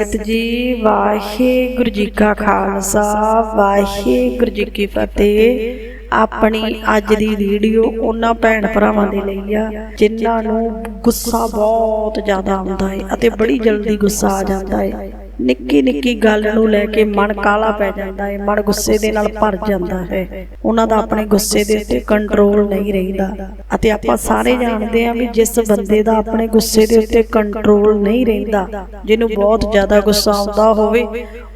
ਸੰਗਤ ਜੀ, ਵਾਹਿਗੁਰੂ ਜੀ ਕਾ ਖਾਲਸਾ, ਵਾਹਿਗੁਰੂ ਜੀ ਕੀ ਫਤਿਹ। ਆਪਣੀ ਅੱਜ ਦੀ ਵੀਡੀਓ ਉਹਨਾਂ ਭੈਣ ਭਰਾਵਾਂ ਦੇ ਲਈ ਆ, ਜਿਨ੍ਹਾਂ ਨੂੰ ਗੁੱਸਾ ਬਹੁਤ ਜ਼ਿਆਦਾ ਆਉਂਦਾ ਹੈ ਅਤੇ ਬੜੀ ਜਲਦੀ ਗੁੱਸਾ ਆ ਜਾਂਦਾ ਹੈ। ਨਿੱਕੀ ਨਿੱਕੀ ਗੱਲ ਨੂੰ ਲੈ ਕੇ ਮਨ ਕਾਲਾ ਪੈ ਜਾਂਦਾ ਹੈ ਮਨ ਗੁੱਸੇ ਦੇ ਨਾਲ ਭਰ ਜਾਂਦਾ ਹੈ। ਉਹਨਾਂ ਦਾ ਆਪਣੇ ਗੁੱਸੇ ਦੇ ਉੱਤੇ ਕੰਟਰੋਲ ਨਹੀਂ ਰਹਿੰਦਾ। ਅਤੇ ਆਪਾਂ ਸਾਰੇ ਜਾਣਦੇ ਹਾਂ ਵੀ ਜਿਸ ਬੰਦੇ ਦਾ ਆਪਣੇ ਗੁੱਸੇ ਦੇ ਉੱਤੇ ਕੰਟਰੋਲ ਨਹੀਂ ਰਹਿੰਦਾ। ਜਿਹਨੂੰ ਬਹੁਤ ਜ਼ਿਆਦਾ ਗੁੱਸਾ ਆਉਂਦਾ ਹੋਵੇ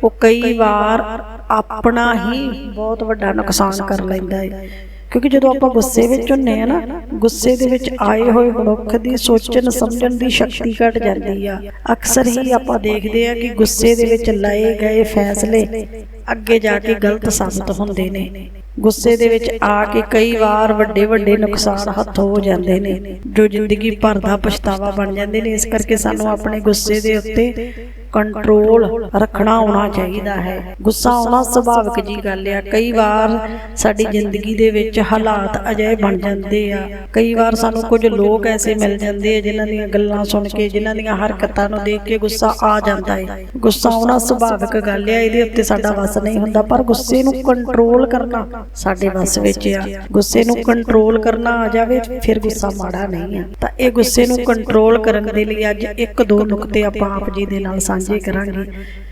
ਉਹ ਕਈ ਵਾਰ ਆਪਣਾ ਹੀ ਬਹੁਤ ਵੱਡਾ ਨੁਕਸਾਨ ਕਰ ਲੈਂਦਾ ਹੈ। ਕਿਉਂਕਿ ਜਦੋਂ ਆਪਾਂ ਗੁੱਸੇ ਵਿੱਚ ਹੁੰਨੇ ਆ ਨਾ, ਗੁੱਸੇ ਦੇ ਵਿੱਚ ਆਏ ਹੋਏ ਮਨੁੱਖ ਦੀ ਸੋਚਣ, ਸਮਝਣ ਦੀ ਸ਼ਕਤੀ ਘਟ ਜਾਂਦੀ ਆ। ਅਕਸਰ ਹੀ ਆਪਾਂ ਦੇਖਦੇ ਆ ਕਿ ਗੁੱਸੇ ਦੇ ਵਿੱਚ ਲਏ ਗਏ ਫੈਸਲੇ ਅੱਗੇ ਜਾ ਕੇ ਗਲਤ ਸਾਬਤ ਹੁੰਦੇ ਨੇ। ਗੁੱਸੇ ਦੇ ਵਿੱਚ ਆ ਕੇ ਕਈ ਵਾਰ ਵੱਡੇ ਵੱਡੇ ਨੁਕਸਾਨ ਹੱਥੋਂ ਹੋ ਜਾਂਦੇ ਨੇ, ਜੋ ਜ਼ਿੰਦਗੀ ਭਰ ਦਾ ਪਛਤਾਵਾ ਬਣ ਜਾਂਦੇ ਨੇ। ਇਸ ਕਰਕੇ ਸਾਨੂੰ ਆਪਣੇ ਗੁੱਸੇ ਦੇ ਉੱਤੇ ਕੰਟਰੋਲ ਰੱਖਣਾ ਆਉਣਾ ਚਾਹੀਦਾ ਹੈ। ਗੁੱਸਾ ਆਉਣਾ ਸੁਭਾਵਿਕ ਜੀ ਗੱਲ ਆ। ਕਈ ਵਾਰ ਸਾਡੀ ਜ਼ਿੰਦਗੀ ਦੇ ਵਿੱਚ ਹਾਲਾਤ ਅਜਿਹੇ ਬਣ ਜਾਂਦੇ ਆ। ਕਈ ਵਾਰ ਸਾਨੂੰ ਕੁਝ ਲੋਕ ਐਸੇ ਮਿਲ ਜਾਂਦੇ ਆ ਜਿਨ੍ਹਾਂ ਦੀਆਂ ਗੱਲਾਂ ਸੁਣ ਕੇ, ਜਿਨ੍ਹਾਂ ਦੀਆਂ ਹਰਕਤਾਂ ਨੂੰ ਦੇਖ ਕੇ ਗੁੱਸਾ ਆ ਜਾਂਦਾ ਹੈ ਗੁੱਸਾ ਆਉਣਾ ਸੁਭਾਵਿਕ ਗੱਲ ਆ। ਇਹਦੇ ਉੱਤੇ ਸਾਡਾ ਵੱਸ ਨਹੀਂ ਹੁੰਦਾ, ਪਰ ਗੁੱਸੇ ਨੂੰ ਕੰਟਰੋਲ ਕਰਨਾ ਸਾਡੇ ਵੱਸ ਵਿੱਚ ਆ। ਗੁੱਸੇ ਨੂੰ ਕੰਟਰੋਲ ਕਰਨਾ ਆ ਜਾਵੇ, ਫਿਰ ਗੁੱਸਾ ਮਾੜਾ ਨਹੀਂ ਆ। ਤਾਂ ਇਹ ਗੁੱਸੇ ਨੂੰ ਕੰਟਰੋਲ ਕਰਨ ਦੇ ਲਈ ਅੱਜ ਇੱਕ ਦੋ ਨੁਕਤੇ ਆਪਾਂ ਆਪ ਜੀ ਦੇ ਨਾਲ ਸਾਂਝੇ ਕਰਾਂਗੇ।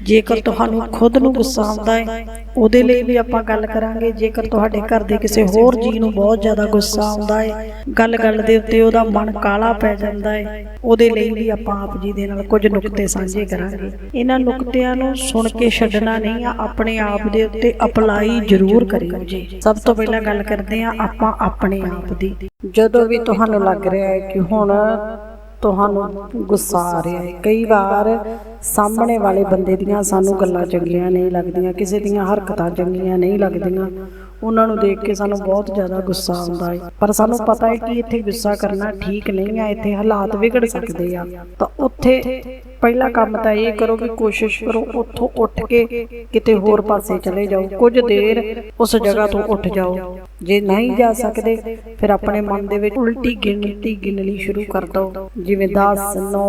ਜੇਕਰ ਤੁਹਾਨੂੰ ਖੁਦ ਨੂੰ ਗੁੱਸਾ ਆਉਂਦਾ ਹੈ ਉਹਦੇ ਲਈ ਵੀ ਆਪਾਂ ਗੱਲ ਕਰਾਂਗੇ। ਜੇਕਰ ਤੁਹਾਡੇ ਘਰ ਦੇ ਕਿਸੇ ਹੋਰ ਜੀ ਨੂੰ ਬਹੁਤ ਜ਼ਿਆਦਾ ਗੁੱਸਾ ਆਉਂਦਾ ਹੈ ਗੱਲ-ਗੱਲ ਦੇ ਉੱਤੇ ਉਹਦਾ ਮਨ ਕਾਲਾ ਪੈ ਜਾਂਦਾ ਹੈ ਉਹਦੇ ਲਈ ਵੀ ਆਪਾਂ ਆਪ ਜੀ ਦੇ ਨਾਲ ਕੁਝ ਨੁਕਤੇ ਸਾਂਝੇ ਕਰਾਂਗੇ। ਇਹਨਾਂ ਨੁਕਤਿਆਂ ਨੂੰ ਸੁਣ ਕੇ ਛੱਡਣਾ ਨਹੀਂ ਆ ਆਪਣੇ ਆਪ ਦੇ ਉੱਤੇ ਅਪਲਾਈ ਜ਼ਰੂਰ ਕਰਿਓ ਜੀ। ਸਭ ਤੋਂ ਪਹਿਲਾਂ ਗੱਲ ਕਰਦੇ ਆ ਆਪਾਂ ਆਪਣੇ ਆਪ ਦੀ। ਜਦੋਂ ਵੀ ਤੁਹਾਨੂੰ ਲੱਗ ਰਿਹਾ ਹੈ ਕਿ ਹੁਣ ਤੁਹਾਨੂੰ ਗੁੱਸਾ ਆ ਰਿਹਾ ਹੈ। ਕਈ ਵਾਰ ਸਾਹਮਣੇ ਵਾਲੇ ਬੰਦੇ ਦੀਆਂ ਸਾਨੂੰ ਗੱਲਾਂ ਚੰਗੀਆਂ ਨਹੀਂ ਲੱਗਦੀਆਂ, ਕਿਸੇ ਦੀਆਂ ਹਰਕਤਾਂ ਚੰਗੀਆਂ ਨਹੀਂ ਲੱਗਦੀਆਂ। ਉਹਨਾਂ ਨੂੰ ਦੇਖ ਕੇ ਸਾਨੂੰ ਬਹੁਤ ਜ਼ਿਆਦਾ ਗੁੱਸਾ ਆਉਂਦਾ ਹੈ। ਪਰ ਸਾਨੂੰ ਪਤਾ ਹੈ ਕਿ ਇੱਥੇ ਗੁੱਸਾ ਕਰਨਾ ਠੀਕ ਨਹੀਂ ਆ ਇੱਥੇ ਹਾਲਾਤ ਵਿਗੜ ਸਕਦੇ ਆ। ਤਾਂ ਉੱਥੇ ਪਹਿਲਾ ਕੰਮ ਤਾਂ ਇਹ ਕਰੋ ਕਿ ਕੋਸ਼ਿਸ਼ ਕਰੋ ਉੱਥੋਂ ਉੱਠ ਕੇ ਕਿਤੇ ਹੋਰ ਪਾਸੇ ਚਲੇ ਜਾਓ। ਕੁਝ ਦੇਰ ਉਸ ਜਗ੍ਹਾ ਤੋਂ ਉੱਠ ਜਾਓ। ਜੇ ਨਹੀਂ ਜਾ ਸਕਦੇ ਫਿਰ ਆਪਣੇ ਮਨ ਦੇ ਵਿੱਚ ਉਲਟੀ ਗਿਣਤੀ ਗਿਣਨੀ ਸ਼ੁਰੂ ਕਰ ਦਿਓ। ਜਿਵੇਂ 10 9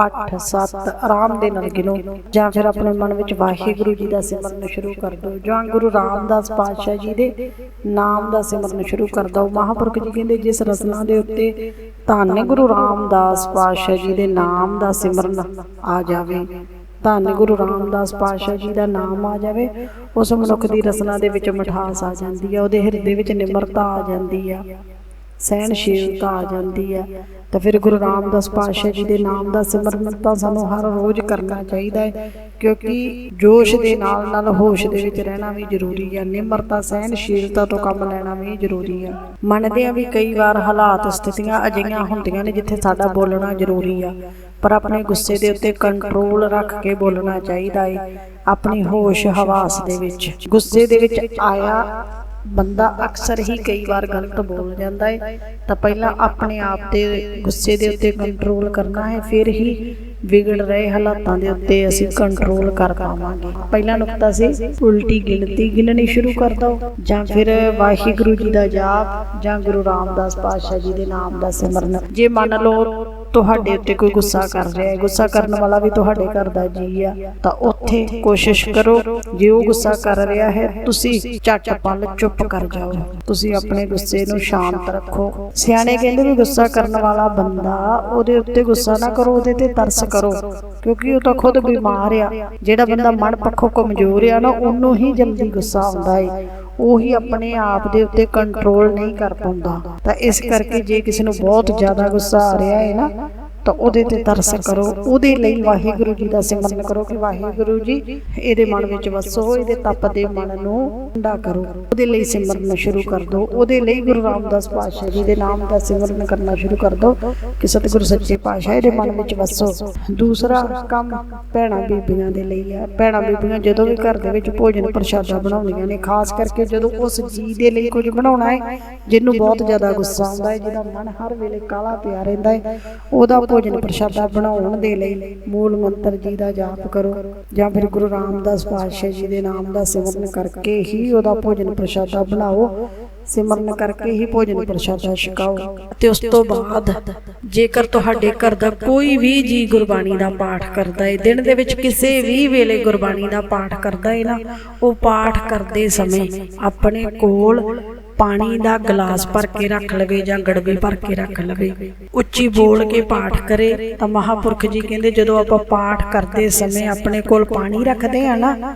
8 7 ਆਰਾਮ ਦੇ ਨਾਲ ਗਿਣੋ ਜਾਂ ਫਿਰ ਆਪਣੇ ਮਨ ਵਿੱਚ ਵਾਹਿਗੁਰੂ ਜੀ ਦਾ ਸਿਮਰਨ ਸ਼ੁਰੂ ਕਰ ਦਿਓ ਜਾਂ ਗੁਰੂ ਰਾਮਦਾਸ ਪਾਤਸ਼ਾਹ ਜੀ ਦੇ ਨਾਮ ਦਾ ਸਿਮਰਨ ਸ਼ੁਰੂ ਕਰ ਦਿਓ ਮਹਾਂਪੁਰਖ ਜੀ ਕਹਿੰਦੇ, ਜਿਸ ਰਸਨਾ ਦੇ ਉੱਤੇ ਧੰਨ ਗੁਰੂ ਰਾਮਦਾਸ ਪਾਤਸ਼ਾਹ ਜੀ ਦੇ ਨਾਮ ਦਾ ਸਿਮਰਨ ਆ ਜਾਵੇ, ਧੰਨ ਗੁਰੂ ਰਾਮਦਾਸ ਪਾਤਸ਼ਾਹ ਜੀ ਦਾ ਨਾਮ ਆ ਜਾਵੇ, ਉਸ ਮਨੁੱਖ ਦੀ ਰਸਨਾ ਦੇ ਵਿੱਚ ਮਿਠਾਸ ਆ ਜਾਂਦੀ ਹੈ ਉਹਦੇ ਹਿਰਦੇ ਵਿੱਚ ਨਿਮਰਤਾ ਆ ਜਾਂਦੀ ਆ। ਸਹਿਣਸ਼ੀਲਤਾ ਆ ਜਾਂਦੀ ਆ। ਤਾਂ ਫਿਰ ਗੁਰੂ ਰਾਮਦਾਸ ਪਾਤਸ਼ਾਹ ਜੀ ਦੇ ਨਾਮ ਦਾ ਸਿਮਰਨ ਤਾਂ ਸਾਨੂੰ ਹਰ ਰੋਜ਼ ਕਰਨਾ ਚਾਹੀਦਾ ਹੈ, ਕਿਉਂਕਿ ਜੋਸ਼ ਦੇ ਨਾਲ ਨਾਲ ਹੋਸ਼ ਦੇ ਵਿੱਚ ਰਹਿਣਾ ਵੀ ਜ਼ਰੂਰੀ ਆ, ਨਿਮਰਤਾ ਸਹਿਨਸ਼ੀਲਤਾ ਤੋਂ ਕੰਮ ਲੈਣਾ ਵੀ ਜ਼ਰੂਰੀ ਆ। ਮੰਨਦੇ ਆ ਵੀ ਕਈ ਵਾਰ ਹਾਲਾਤ ਸਥਿਤੀਆਂ ਅਜਿਹੀਆਂ ਹੁੰਦੀਆਂ ਨੇ ਜਿੱਥੇ ਸਾਡਾ ਬੋਲਣਾ ਜ਼ਰੂਰੀ ਆ, ਪਰ ਆਪਣੇ ਗੁੱਸੇ ਦੇ ਉੱਤੇ ਕੰਟਰੋਲ ਰੱਖ ਕੇ ਬੋਲਣਾ ਚਾਹੀਦਾ ਹੈ ਆਪਣੀ ਹੋਸ਼ ਹਵਾਸ ਦੇ ਵਿੱਚ। ਗੁੱਸੇ ਦੇ ਵਿੱਚ ਆਇਆ ਬੰਦਾ ਅਕਸਰ ਹੀ ਕਈ ਵਾਰ ਗਲਤ ਬੋਲ ਜਾਂਦਾ ਹੈ ਤਾਂ ਪਹਿਲਾਂ ਆਪਣੇ ਆਪ ਦੇ ਗੁੱਸੇ ਦੇ ਉੱਤੇ ਕੰਟਰੋਲ ਕਰਨਾ ਹੈ, ਫਿਰ ਹੀ ਵਿਗੜ ਰਹੇ ਹਾਲਾਤਾਂ ਦੇ ਉੱਤੇ ਅਸੀਂ ਕੰਟਰੋਲ ਕਰ ਪਾਵਾਂਗੇ। ਪਹਿਲਾ ਨੁਕਤਾ ਸੀ ਉਲਟੀ ਗਿਣਤੀ, ਗਿਣਨੀ ਸ਼ੁਰੂ ਕਰ ਦਿਓ। ਜਾਂ ਫਿਰ ਵਾਹਿਗੁਰੂ ਜੀ ਦਾ ਜਾਪ ਜਾਂ ਗੁਰੂ ਰਾਮਦਾਸ ਪਾਤਸ਼ਾਹ ਜੀ ਦੇ ਨਾਮ ਦਾ ਸਿਮਰਨ। ਜੇ ਮੰਨ ਲਓ ਤੁਹਾਡੇ ਉੱਤੇ ਕੋਈ ਗੁੱਸਾ ਕਰ ਰਿਹਾ ਹੈ ਗੁੱਸਾ ਕਰਨ ਵਾਲਾ ਵੀ ਤੁਹਾਡੇ ਘਰ ਦਾ ਜੀ ਆ। ਤਾਂ ਉੱਥੇ ਕੋਸ਼ਿਸ਼ ਕਰੋ ਜੇ ਉਹ ਗੁੱਸਾ ਕਰ ਰਿਹਾ ਹੈ ਤੁਸੀਂ ਝਟ ਪਲ ਚੁੱਪ ਕਰ ਜਾਓ। ਤੁਸੀਂ ਆਪਣੇ ਗੁੱਸੇ ਨੂੰ ਸ਼ਾਂਤ ਰੱਖੋ। ਸਿਆਣੇ ਕਹਿੰਦੇ ਵੀ ਗੁੱਸਾ ਕਰਨ ਵਾਲਾ ਬੰਦਾ ਉਹਦੇ ਉੱਤੇ ਗੁੱਸਾ ਨਾ ਕਰੋ ਉਹਦੇ ਤੇ ਤਰਸ ਕਰੋ। ਕਿਉਂਕਿ ਉਹ ਤਾਂ ਖੁਦ ਬਿਮਾਰ ਆ। ਜਿਹੜਾ ਬੰਦਾ ਮਨ ਪੱਖੋਂ ਕਮਜ਼ੋਰ ਆ ਨਾ ਉਹਨੂੰ ਹੀ ਜਲਦੀ ਗੁੱਸਾ ਆਉਂਦਾ ਹੈ ਉਹੀ ਆਪਣੇ ਆਪ ਦੇ ਉੱਤੇ ਕੰਟਰੋਲ ਨਹੀਂ ਕਰ ਪਾਉਂਦਾ। ਤਾਂ ਇਸ ਕਰਕੇ ਜੇ ਕਿਸੇ ਨੂੰ ਬਹੁਤ ਜ਼ਿਆਦਾ ਗੁੱਸਾ ਆ ਰਿਹਾ ਹੈ ਨਾ ਤਾਂ ਉਹਦੇ ਤੇ ਤਰਸ ਕਰੋ। ਉਹਦੇ ਲਈ ਵਾਹਿਗੁਰੂ ਜੀ ਦਾ ਸਿਮਰਨ ਕਰੋ ਕਿ ਵਾਹਿਗੁਰੂ ਜੀ, ਇਹਦੇ ਮਨ ਵਿੱਚ ਵਸੋ, ਇਹਦੇ ਤਪਦੇ ਮਨ ਨੂੰ ਠੰਡਾ ਕਰੋ। ਉਹਦੇ ਲਈ ਸਿਮਰਨ ਸ਼ੁਰੂ ਕਰ ਦਿਓ ਉਹਦੇ ਲਈ ਗੁਰੂ ਰਾਮਦਾਸ ਪਾਤਸ਼ਾਹ ਜੀ ਦੇ ਨਾਮ ਦਾ ਸਿਮਰਨ ਕਰਨਾ ਸ਼ੁਰੂ ਕਰ ਦਿਓ ਕਿ ਸਤਿਗੁਰੂ ਸੱਚੇ ਪਾਤਸ਼ਾਹ ਇਹਦੇ ਮਨ ਵਿੱਚ ਵਸੋ। ਦੂਸਰਾ ਕੰਮ ਭੈਣਾਂ ਬੀਬੀਆਂ ਦੇ ਲਈ ਹੈ ਭੈਣਾਂ ਬੀਬੀਆਂ ਜਦੋਂ ਵੀ ਘਰ ਦੇ ਵਿੱਚ ਭੋਜਨ ਪ੍ਰਸ਼ਾਦਾ ਬਣਾਉਂਦੀਆਂ ਨੇ, ਖਾਸ ਕਰਕੇ ਜਦੋਂ ਉਸ ਜੀ ਦੇ ਲਈ ਕੁਝ ਬਣਾਉਣਾ ਹੈ, ਜਿਹਨੂੰ ਬਹੁਤ ਜ਼ਿਆਦਾ ਗੁੱਸਾ ਆਉਂਦਾ ਹੈ, ਜਿਹਦਾ ਮਨ ਹਰ ਵੇਲੇ ਕਾਲਾ ਪਿਆ ਰਹਿੰਦਾ ਹੈ, ਉਹਦਾ ਭੋਜਨ ਪ੍ਰਸ਼ਾਦਾ ਬਣਾਉਣ ਦੇ ਲਈ ਮੂਲ ਮੰਤਰ ਜੀ ਦਾ ਜਾਪ ਕਰੋ ਜਾਂ ਫਿਰ ਗੁਰੂ ਰਾਮਦਾਸ ਪਾਤਸ਼ਾਹ ਜੀ ਦੇ ਨਾਮ ਦਾ ਸਿਮਰਨ ਕਰਕੇ ਹੀ ਉਹਦਾ ਭੋਜਨ ਪ੍ਰਸ਼ਾਦਾ ਬਣਾਓ। ਸਿਮਰਨ ਕਰਕੇ ਹੀ ਭੋਜਨ ਪ੍ਰਸ਼ਾਦਾ ਛਕਾਓ ਤੇ ਉਸ ਤੋਂ ਬਾਅਦ ਜੇਕਰ ਤੁਹਾਡੇ ਘਰ ਦਾ ਕੋਈ ਵੀ ਜੀ ਗੁਰਬਾਣੀ ਦਾ ਪਾਠ ਕਰਦਾ ਹੈ ਦਿਨ ਦੇ ਵਿੱਚ ਕਿਸੇ ਵੀ ਵੇਲੇ ਗੁਰਬਾਣੀ ਦਾ ਪਾਠ ਕਰਦਾ ਹੈ ਨਾ, ਉਹ ਪਾਠ ਕਰਦੇ ਸਮੇਂ ਆਪਣੇ ਕੋਲ ਪਾਣੀ ਦਾ ਗਲਾਸ ਭਰ ਕੇ ਰੱਖ ਲਵੇ ਜਾਂ ਗੜਬੀ ਭਰ ਕੇ ਰੱਖ ਲਵੇ। ਉੱਚੀ ਬੋਲ ਕੇ ਪਾਠ ਕਰੇ ਤਾਂ ਮਹਾਪੁਰਖ ਜੀ ਕਹਿੰਦੇ ਜਦੋਂ ਆਪਾਂ ਪਾਠ ਕਰਦੇ ਸਮੇਂ ਆਪਣੇ ਕੋਲ ਪਾਣੀ ਰੱਖਦੇ ਆ ਨਾ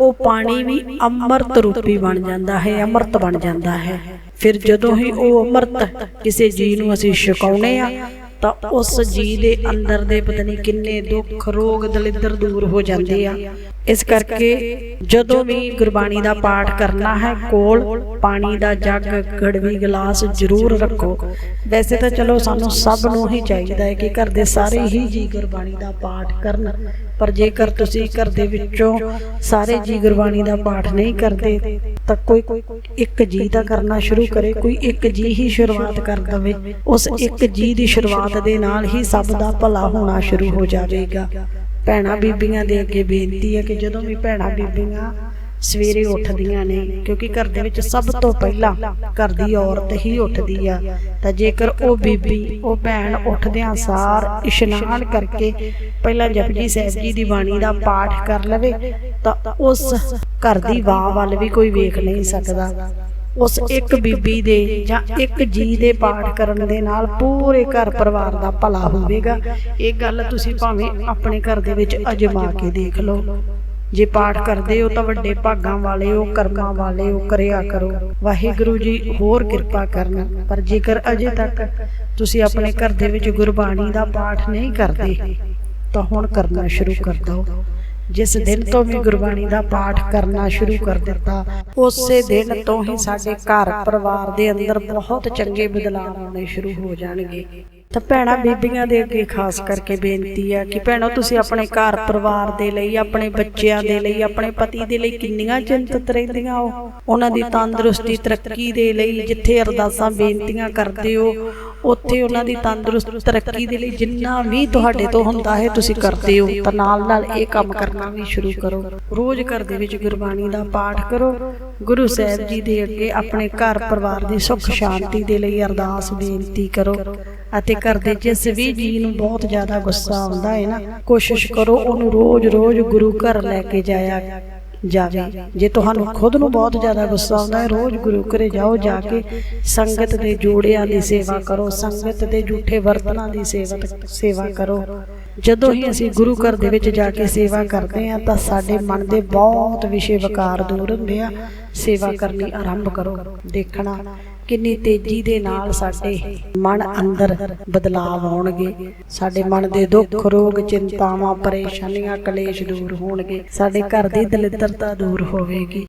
ਉਹ ਪਾਣੀ ਵੀ ਅੰਮ੍ਰਿਤ ਰੂਪੀ ਬਣ ਜਾਂਦਾ ਹੈ ਅੰਮ੍ਰਿਤ ਬਣ ਜਾਂਦਾ ਹੈ। ਫਿਰ ਜਦੋਂ ਹੀ ਉਹ ਅੰਮ੍ਰਿਤ ਕਿਸੇ ਜੀ ਨੂੰ ਅਸੀਂ ਛਕਾਉਨੇ ਆ ਤਾਂ ਉਸ ਜੀ ਦੇ ਅੰਦਰ ਦੇ ਪਤਾ ਨਹੀਂ ਕਿੰਨੇ ਦੁੱਖ ਰੋਗ ਦਲਿੱਦਰ ਦੂਰ ਹੋ ਜਾਂਦੇ ਆ। ਇਸ ਕਰਕੇ ਜਦੋਂ ਵੀ ਗੁਰਬਾਣੀ ਦਾ ਪਾਠ ਕਰਨਾ ਹੈ, ਕੋਲ ਪਾਣੀ ਦਾ ਜੱਗ, ਗੜਵੀ ਗਲਾਸ ਜ਼ਰੂਰ ਰੱਖੋ। ਵੈਸੇ ਤਾਂ ਚਲੋ ਸਾਨੂੰ ਸਭ ਨੂੰ ਹੀ ਚਾਹੀਦਾ ਹੈ ਕਿ ਘਰ ਦੇ ਸਾਰੇ ਹੀ ਜੀ ਗੁਰਬਾਣੀ ਦਾ ਪਾਠ ਕਰਨ। ਪਰ ਜੇਕਰ ਤੁਸੀਂ ਘਰ ਦੇ ਵਿੱਚੋਂ ਸਾਰੇ ਜੀ ਗੁਰਬਾਣੀ ਦਾ ਪਾਠ ਨਹੀਂ ਕਰਦੇ, ਤਾਂ ਕੋਈ ਇੱਕ ਜੀ ਦਾ ਕਰਨਾ ਸ਼ੁਰੂ ਕਰੇ, ਕੋਈ ਇੱਕ ਜੀ ਹੀ ਸ਼ੁਰੂਆਤ ਕਰ ਦਵੇ। ਉਸ ਇੱਕ ਜੀ ਦੀ ਸ਼ੁਰੂਆਤ ਦੇ ਨਾਲ ਹੀ ਸਭ ਦਾ ਭਲਾ ਹੋਣਾ ਸ਼ੁਰੂ ਹੋ ਜਾਵੇਗਾ। ਭੈਣਾ ਬੀਬੀਆਂ ਦੇ ਅੱਗੇ ਬੇਨਤੀ ਹੈ ਕਿ ਜਦੋਂ ਵੀ ਭੈਣਾ ਬੀਬੀਆਂ ਸਵੇਰੇ ਉੱਠਦੀਆਂ ਨੇ, ਕਿਉਂਕਿ ਘਰ ਦੇ ਵਿੱਚ ਸਭ ਤੋਂ ਪਹਿਲਾਂ ਘਰ ਦੀ ਔਰਤ ਹੀ ਉੱਠਦੀ ਆ, ਤਾਂ ਜੇਕਰ ਉਹ ਬੀਬੀ, ਉਹ ਭੈਣ ਉੱਠਦਿਆਂ ਸਾਰ ਇਸ਼ਨਾਨ ਕਰਕੇ ਪਹਿਲਾਂ ਜਪਜੀ ਸਾਹਿਬ ਜੀ ਦੀ ਬਾਣੀ ਦਾ ਪਾਠ ਕਰ ਲਵੇ, ਤਾਂ ਉਸ ਘਰ ਦੀ ਵਾਹ ਵੱਲ ਵੀ ਕੋਈ ਵੇਖ ਨਹੀਂ ਸਕਦਾ। ਉਸ ਇੱਕ ਬੀਬੀ ਦੇ ਜਾਂ ਇੱਕ ਜੀ ਦੇ ਪਾਠ ਕਰਨ ਦੇ ਨਾਲ ਪੂਰੇ ਘਰ ਪਰਿਵਾਰ ਦਾ ਭਲਾ ਹੋਵੇਗਾ। ਇਹ ਗੱਲ ਤੁਸੀਂ ਭਾਵੇਂ ਆਪਣੇ ਘਰ ਦੇ ਵਿੱਚ ਅਜਮਾ ਕੇ ਦੇਖ ਲਓ। ਜੇ ਪਾਠ ਕਰਦੇ ਹੋ ਤਾਂ ਵੱਡੇ ਭਾਗਾਂ ਵਾਲੇ ਹੋ, ਕਰਮਾਂ ਵਾਲੇ ਹੋ, ਕਰਿਆ ਕਰੋ। ਵਾਹਿਗੁਰੂ ਜੀ ਹੋਰ ਕਿਰਪਾ ਕਰਨ। ਪਰ ਜੇਕਰ ਅਜੇ ਤੱਕ ਤੁਸੀਂ ਆਪਣੇ ਘਰ ਦੇ ਵਿੱਚ ਗੁਰਬਾਣੀ ਦਾ ਪਾਠ ਨਹੀਂ ਕਰਦੇ, ਤਾਂ ਹੁਣ ਕਰਨਾ ਸ਼ੁਰੂ ਕਰ ਦਿਓ। ਜਿਸ ਦਿਨ ਤੋਂ ਵੀ ਗੁਰਬਾਣੀ ਦਾ ਪਾਠ ਕਰਨਾ ਸ਼ੁਰੂ ਕਰ ਦਿੱਤਾ। ਉਸੇ ਦਿਨ ਤੋਂ ਹੀ ਸਾਡੇ ਘਰ ਪਰਿਵਾਰ ਦੇ ਅੰਦਰ ਬਹੁਤ ਚੰਗੇ ਬਦਲਾਅ ਆਉਣੇ ਸ਼ੁਰੂ ਹੋ ਜਾਣਗੇ। ਤਾਂ ਭੈਣਾਂ ਬੀਬੀਆਂ ਦੇ ਅੱਗੇ ਖਾਸ ਕਰਕੇ ਬੇਨਤੀ ਆ ਕਿ ਭੈਣੋ, ਤੁਸੀਂ ਆਪਣੇ ਘਰ ਪਰਿਵਾਰ ਦੇ ਲਈ, ਆਪਣੇ ਬੱਚਿਆਂ ਦੇ ਲਈ, ਆਪਣੇ ਪਤੀ ਦੇ ਲਈ ਕਿੰਨੀਆਂ ਚਿੰਤਤ ਰਹਿੰਦੀਆਂ ਹੋ। ਉਹਨਾਂ ਦੀ ਤੰਦਰੁਸਤੀ, ਤਰੱਕੀ ਦੇ ਲਈ ਜਿੱਥੇ ਅਰਦਾਸਾਂ, ਬੇਨਤੀਆਂ ਕਰਦੇ ਹੋ, ਉੱਥੇ ਉਹਨਾਂ ਦੀ ਤੰਦਰੁਸਤ, ਤਰੱਕੀ ਦੇ ਲਈ ਜਿੰਨਾ ਵੀ ਤੁਹਾਡੇ ਤੋਂ ਹੁੰਦਾ ਹੈ, ਤੁਸੀਂ ਕਰਦੇ ਹੋ। ਤਾਂ ਨਾਲ ਨਾਲ ਇਹ ਕੰਮ ਕਰਨਾ ਵੀ ਸ਼ੁਰੂ ਕਰੋ। ਰੋਜ਼ ਘਰ ਦੇ ਵਿੱਚ ਗੁਰਬਾਣੀ ਦਾ ਪਾਠ ਕਰੋ। ਗੁਰੂ ਸਾਹਿਬ ਜੀ ਦੇ ਅੱਗੇ ਆਪਣੇ ਘਰ ਪਰਿਵਾਰ ਦੀ ਸੁੱਖ ਸ਼ਾਂਤੀ ਦੇ ਲਈ ਅਰਦਾਸ, ਬੇਨਤੀ ਕਰੋ। ਅਤੇ ਘਰ ਦੇ ਜਿਸ ਵੀ ਜੀ ਨੂੰ ਬਹੁਤ ਜ਼ਿਆਦਾ ਗੁੱਸਾ ਆਉਂਦਾ ਹੈ ਨਾ ਕੋਸ਼ਿਸ਼ ਕਰੋ ਉਹਨੂੰ ਰੋਜ਼-ਰੋਜ਼ ਗੁਰੂ ਘਰ ਲੈ ਕੇ ਜਾਇਆ ਜਾਵੇ। ਜੇ ਤੁਹਾਨੂੰ ਖੁਦ ਨੂੰ ਬਹੁਤ ਜ਼ਿਆਦਾ ਗੁੱਸਾ ਆਉਂਦਾ ਹੈ ਰੋਜ਼ ਗੁਰੂ ਘਰੇ ਜਾਓ ਜਾ ਕੇ ਸੰਗਤ ਦੇ ਜੋੜਿਆਂ ਦੀ ਸੇਵਾ ਕਰੋ ਸੰਗਤ ਦੇ ਝੂਠੇ ਬਰਤਨਾਂ ਦੀ ਸੇਵਾ ਸੇਵਾ ਕਰੋ। ਜਦੋਂ ਹੀ ਅਸੀਂ ਗੁਰੂ ਘਰ ਦੇ ਵਿੱਚ ਜਾ ਕੇ ਸੇਵਾ ਕਰਦੇ ਹਾਂ ਤਾਂ ਸਾਡੇ ਮਨ ਦੇ ਬਹੁਤ ਵਿਸ਼ੇ ਵਿਕਾਰ ਦੂਰ ਹੁੰਦੇ ਆ। ਸੇਵਾ ਕਰਨੀ ਆਰੰਭ ਕਰੋ। ਦੇਖਣਾ ਕਿੰਨੀ ਤੇਜ਼ੀ ਦੇ ਨਾਲ ਸਾਡੇ ਮਨ ਅੰਦਰ ਬਦਲਾਵ ਆਉਣਗੇ। ਸਾਡੇ ਮਨ ਦੇ ਦੁੱਖ, ਰੋਗ, ਚਿੰਤਾਵਾਂ, ਪਰੇਸ਼ਾਨੀਆਂ, ਕਲੇਸ਼ ਦੂਰ ਹੋਣਗੇ। ਸਾਡੇ ਘਰ ਦੀ ਦਲਿੱਦਰਤਾ ਦੂਰ ਹੋਵੇਗੀ।